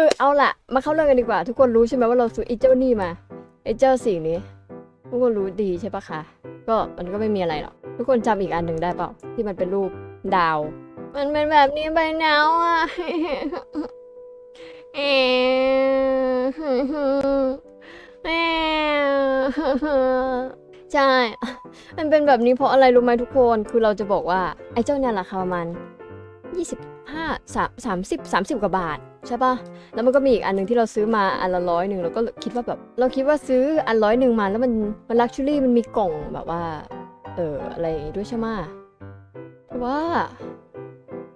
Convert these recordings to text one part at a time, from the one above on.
คือเอาละมาเข้าเรื่องกันดีกว่า ทุกคนรู้ใช่ไหมว่าเราซื้อไอ้เจ้านี่มาไอ้เจ้าสิ่งนี้ ทุกคนรู้ดีใช่ปะคะก็มันก็ไม่มีอะไรหรอกทุกคนจำอีกอันหนึ่งได้เปล่าที่มันเป็นรูปดาว มันเป็นแบบนี้ไปแล้วอะเอใช่ มันเป็นแบบนี้เพราะอะไรรู้ไหมทุกคน คือเราจะบอกว่าไอ้เจ้าเนี่ยราคาประมาณ25 3 30 30 กว่าบาท ใช่ปะแล้วมันก็มีอีกอันหนึ่งที่เราซื้อมาอันละร้อยหนึ่งเราก็คิดว่าแบบเราคิดว่าซื้ออันร้อยหนึ่งมาแล้วมันมันลักชัวรี่มันมีกล่องแบบว่า เอออะไรด้วยใช่ไหมแต่ว่า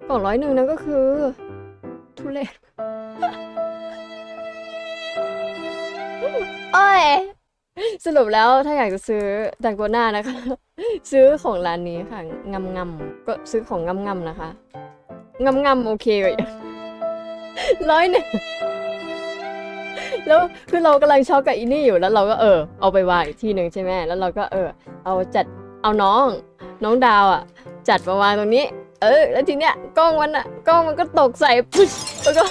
กล่องร้อยหนึ่งนั้นก็คือ ทุเรศโอ้ยสรุปแล้วถ้าอยากจะซื้อดังโกน่านะคะ ซื้อของร้านนี้ค่ะงำงำๆก็ซื้อของงำงำๆนะคะงำงำๆโอเคกว่า ร้อยหนึ่งแล้วคือเรากำลังช็อกกับอีนี่อยู่แล้วเราก็เออเอาไปวางอีกที่หนึ่งใช่ไหมแล้วเราก็เออ เอาจัดเอาน้อง น้องดาวอะ จัดมาวางตรงนี้ เออ แล้วทีเนี้ยกล้องมันอะกล้องมันก็ตกใส่ปุ๊บแล้วก็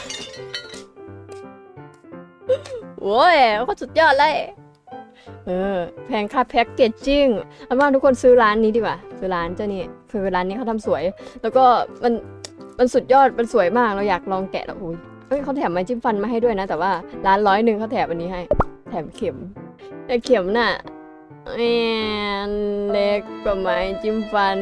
โว้ยโคตรสุดยอดเลยเออแพงค่าแพ็กเกจจิ้งเอาว่าทุกคนซื้อร้านนี้ดีกว่าซื้อร้านเจ้านี่คือร้านนี้เขาทำสวย แล้วก็มัน มันสุดยอดมันสวยมากเราอยากลองแกะแล้วอุ้ยเอ้ยเขาแถมไม้จิ้มฟันมาให้ด้วยนะ แต่ว่าร้านร้อยหนึ่งเขาแถมอันนี้ให้ แถมเข็มแต่เข็มน่ะแอนเล็กกว่าไม้จิ้มฟัน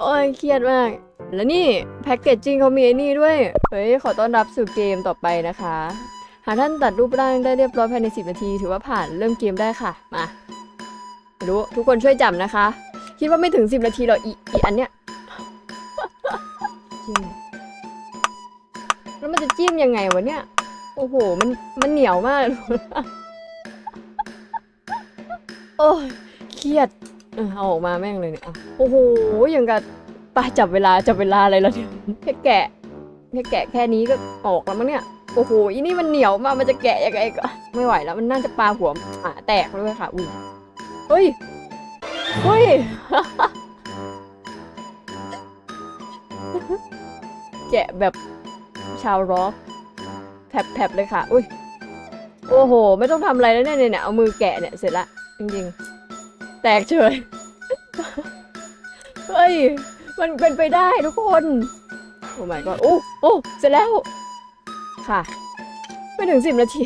โอ้ยเครียดมาก แล้วนี่แพ็กเกจจิ้งเขามีไอ้นี่ด้วย เฮ้ย ขอต้อนรับสู่เกมต่อไปนะคะ หากท่านตัดรูปร่างได้เรียบร้อยภายใน 10 นาที ถือว่าผ่านเริ่มเกมได้ค่ะ มาไม่รู้ทุกคนช่วยจำนะคะ คิดว่าไม่ถึง10นาทีหรอกอีอีอันเนี้ยจิ้มแล้วมันจะจิ้มยังไงวะเนี่ย โอ้โห มันมันเหนียวมาก โอ้ยเครียด เออเอาออกมาแม่งเลยเนี่ยอะโอ้โห อย่างกับปาจับเวลาจับเวลาอะไรแล้วเนี่ยแค่แกะแค่แกะแค่นี้ก็ออกแล้วมั้งเนี่ย โอ้โห อีนี่มันเหนียวมาก มันจะแกะยังไงก็ไม่ไหวแล้ว มันน่าจะปาหัวหมาแตกเลยค่ะ อุ้ย เฮ้ย ฮ้ย แกะแบบชาวร็อกแผลบๆเลยค่ะ อุ้ย โอ้โห ไม่ต้องทำอะไรแล้วเนี่ยเนี่ยเอามือแกะเนี่ยเสร็จละ จริงๆ แตกเฉย เฮ้ย มันเป็นไปได้ทุกคน โอ้ my god โอ้โอ้เสร็จแล้ว ค่ะ ไม่ถึงสิบนาที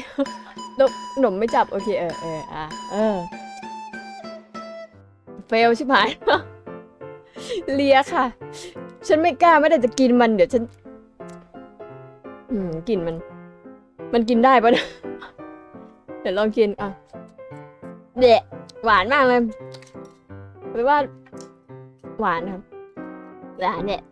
นมหนมไม่จับ โอเค เออเอออะเออ เฟลใช่ไหมเลียค่ะ ฉันไม่กล้าไม่ได้จะกินมันเดี๋ยวฉัน อืมกลิ่นมัน มันกินได้ปะเนี่ยเดี๋ยวลองกินอะเดะหวานมากเลยหรือว่า หวานครับหวานเนี่ย